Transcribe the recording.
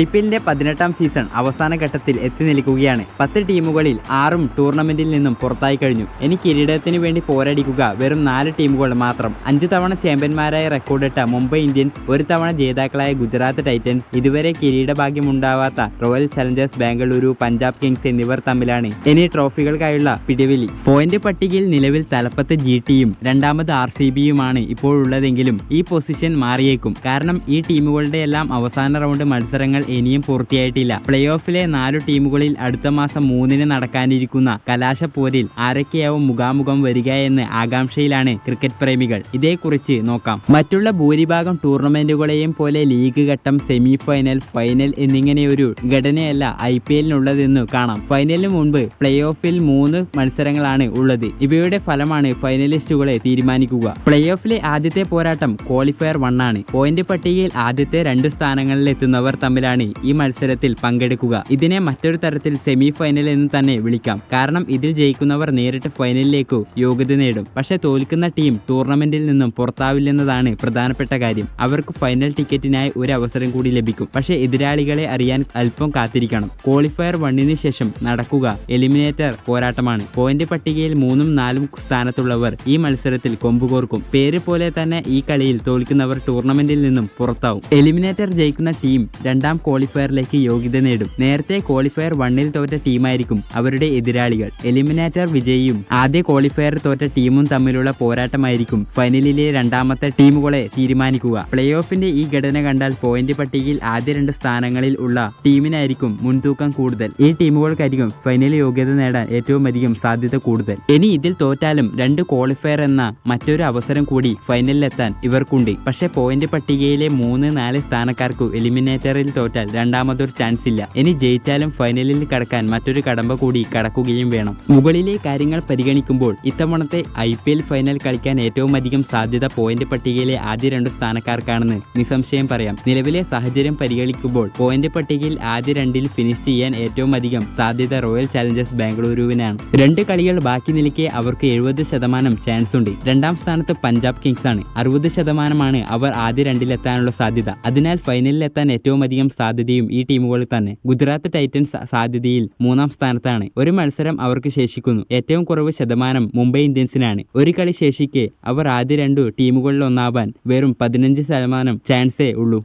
I P എല്ലിന്റെ പതിനെട്ടാം season അവസാന ഘട്ടത്തിൽ എത്തി നിൽക്കുകയാണ്. പത്ത് ടീമുകളിൽ ആറും ടൂർണമെന്റിൽ നിന്നും പുറത്തായി കഴിഞ്ഞു. ഇനി കിരീടത്തിന് വേണ്ടി പോരടിക്കുക വെറും നാല് ടീമുകൾ മാത്രം. അഞ്ചു തവണ ചാമ്പ്യന്മാരായ റെക്കോർഡിട്ട മുംബൈ ഇന്ത്യൻസ് ഒരു തവണ ജേതാക്കളായ ഗുജറാത്ത് ടൈറ്റൻസ് ഇതുവരെ കിരീടഭാഗ്യമുണ്ടാവാത്ത royal challengers Bengaluru Punjab kings എന്നിവർ തമ്മിലാണ്. ഇനി ട്രോഫികൾക്കായുള്ള പിടിവിലി പോയിന്റ് പട്ടികയിൽ നിലവിൽ തലപ്പത്ത് ജി ടിയും രണ്ടാമത് ആർ സി ബിയുമാണ് ഇപ്പോഴുള്ളതെങ്കിലും ഈ പൊസിഷൻ മാറിയേക്കും. കാരണം ഈ ടീമുകളുടെ എല്ലാം അവസാന റൗണ്ട് മത്സരങ്ങൾ ഇനിയും പൂർത്തിയായിട്ടില്ല. പ്ലേ ഓഫിലെ നാലു ടീമുകളിൽ അടുത്ത മാസം മൂന്നിന് നടക്കാനിരിക്കുന്ന കലാശപ്പോരിൽ ആരൊക്കെയാവും മുഖാമുഖം വരിക എന്ന് ആകാംക്ഷയിലാണ് ക്രിക്കറ്റ് പ്രേമികൾ. ഇതേക്കുറിച്ച് നോക്കാം. മറ്റുള്ള ഭൂരിഭാഗം ടൂർണമെന്റുകളെയും പോലെ ലീഗ് ഘട്ടം സെമി ഫൈനൽ ഫൈനൽ എന്നിങ്ങനെയൊരു ഘടനയല്ല ഐ പി എല്ലിനുള്ളതെന്ന് കാണാം. ഫൈനലിന് മുൻപ് പ്ലേ ഓഫിൽ മൂന്ന് മത്സരങ്ങളാണ് ഉള്ളത്. ഇവയുടെ ഫലമാണ് ഫൈനലിസ്റ്റുകളെ തീരുമാനിക്കുക. പ്ലേ ഓഫിലെ ആദ്യത്തെ പോരാട്ടം ക്വാളിഫയർ വൺ ആണ് പോയിന്റ് പട്ടികയിൽ ആദ്യത്തെ രണ്ട് സ്ഥാനങ്ങളിൽ എത്തുന്നവർ തമ്മിലാണ് ഈ മത്സരത്തിൽ പങ്കെടുക്കുക. ഇതിനെ മറ്റൊരു തരത്തിൽ സെമി ഫൈനൽ എന്ന് തന്നെ വിളിക്കാം. കാരണം ഇതിൽ ജയിക്കുന്നവർ നേരിട്ട് ഫൈനലിലേക്കു യോഗ്യത നേടും. പക്ഷേ തോൽക്കുന്ന ടീം ടൂർണമെന്റിൽ നിന്നും പുറത്താവില്ലെന്നതാണ് പ്രധാനപ്പെട്ട കാര്യം. അവർക്ക് ഫൈനൽ ടിക്കറ്റിനായി ഒരു അവസരം കൂടി ലഭിക്കും. പക്ഷേ എതിരാളികളെ അറിയാൻ അല്പം കാത്തിരിക്കണം. ക്വാളിഫയർ വണ്ണിന് ശേഷം നടക്കുക എലിമിനേറ്റർ പോരാട്ടമാണ്. പോയിന്റ് പട്ടികയിൽ മൂന്നും നാലും സ്ഥാനത്തുള്ളവർ ഈ മത്സരത്തിൽ കൊമ്പുകോർക്കും പേര് പോലെ തന്നെ ഈ കളിയിൽ തോൽക്കുന്നവർ ടൂർണമെന്റിൽ നിന്നും പുറത്താവും. എലിമിനേറ്റർ ജയിക്കുന്ന ടീം രണ്ടാം ക്വാളിഫയറിലേക്ക് യോഗ്യത നേടും. നേരത്തെ ക്വാളിഫയർ വണ്ണിൽ തോറ്റ ടീമായിരിക്കും അവരുടെ എതിരാളികൾ. എലിമിനേറ്റർ വിജയിയും ആദ്യ ക്വാളിഫയർ തോറ്റ ടീമും തമ്മിലുള്ള പോരാട്ടമായിരിക്കും ഫൈനലിലെ രണ്ടാമത്തെ ടീമുകളെ തീരുമാനിക്കുക. പ്ലേ ഓഫിന്റെ ഈ ഘടന കണ്ടാൽ പോയിന്റ് പട്ടികയിൽ ആദ്യ രണ്ട് സ്ഥാനങ്ങളിൽ ഉള്ള ടീമിനായിരിക്കും മുൻതൂക്കം കൂടുതൽ. ഈ ടീമുകൾക്കായിരിക്കും ഫൈനൽ യോഗ്യത നേടാൻ ഏറ്റവും അധികം സാധ്യത കൂടുതൽ. ഇനി ഇതിൽ തോറ്റാലും രണ്ട് ക്വാളിഫയർ എന്ന മറ്റൊരു അവസരം കൂടി ഫൈനലിലെത്താൻ ഇവർക്കുണ്ട്. പക്ഷേ പോയിന്റ് പട്ടികയിലെ മൂന്ന് നാല് സ്ഥാനക്കാർക്ക് എലിമിനേറ്ററിൽ തോറ്റാൽ രണ്ടാമതൊരു ചാൻസ് ഇല്ല. ഇനി ജയിച്ചാലും ഫൈനലിൽ കടക്കാൻ മറ്റൊരു കടമ്പ കൂടി കടക്കുകയും വേണം. മുകളിലെ കാര്യങ്ങൾ പരിഗണിക്കുമ്പോൾ ഇത്തവണത്തെ ഐ പി എൽ ഫൈനൽ കളിക്കാൻ ഏറ്റവും അധികം സാധ്യത പോയിന്റ് പട്ടികയിലെ ആദ്യ രണ്ട് സ്ഥാനക്കാർക്കാണെന്ന് നിസ്സംശയം പറയാം. നിലവിലെ സാഹചര്യം പരിഗണിക്കുമ്പോൾ പോയിന്റ് പട്ടികയിൽ ആദ്യ രണ്ടിൽ ഫിനിഷ് ചെയ്യാൻ ഏറ്റവും അധികം സാധ്യത റോയൽ ചാലഞ്ചേഴ്സ് ബാംഗ്ലൂരുവിനാണ്. രണ്ട് കളികൾ ബാക്കി നിൽക്കെ അവർക്ക് എഴുപത് ശതമാനം ചാൻസ് ഉണ്ട്. രണ്ടാം സ്ഥാനത്ത് പഞ്ചാബ് കിങ്സ് ആണ്. അറുപത് ശതമാനമാണ് അവർ ആദ്യ രണ്ടിലെത്താനുള്ള സാധ്യത. അതിനാൽ ഫൈനലിലെത്താൻ ഏറ്റവും അധികം സാധ്യതയും ഈ ടീമുകളിൽ തന്നെ. ഗുജറാത്ത് ടൈറ്റൻസ് സാധ്യതയിൽ മൂന്നാം സ്ഥാനത്താണ്. ഒരു മത്സരം അവർക്ക് ശേഷിക്കുന്നു. ഏറ്റവും കുറവ് ശതമാനം മുംബൈ ഇന്ത്യൻസിനാണ്. ഒരു കളി ശേഷിക്കെ അവർ ആദ്യ രണ്ടു ടീമുകളിൽ ഒന്നാവാൻ വെറും പതിനഞ്ച് ശതമാനം ചാൻസേ ഉള്ളൂ.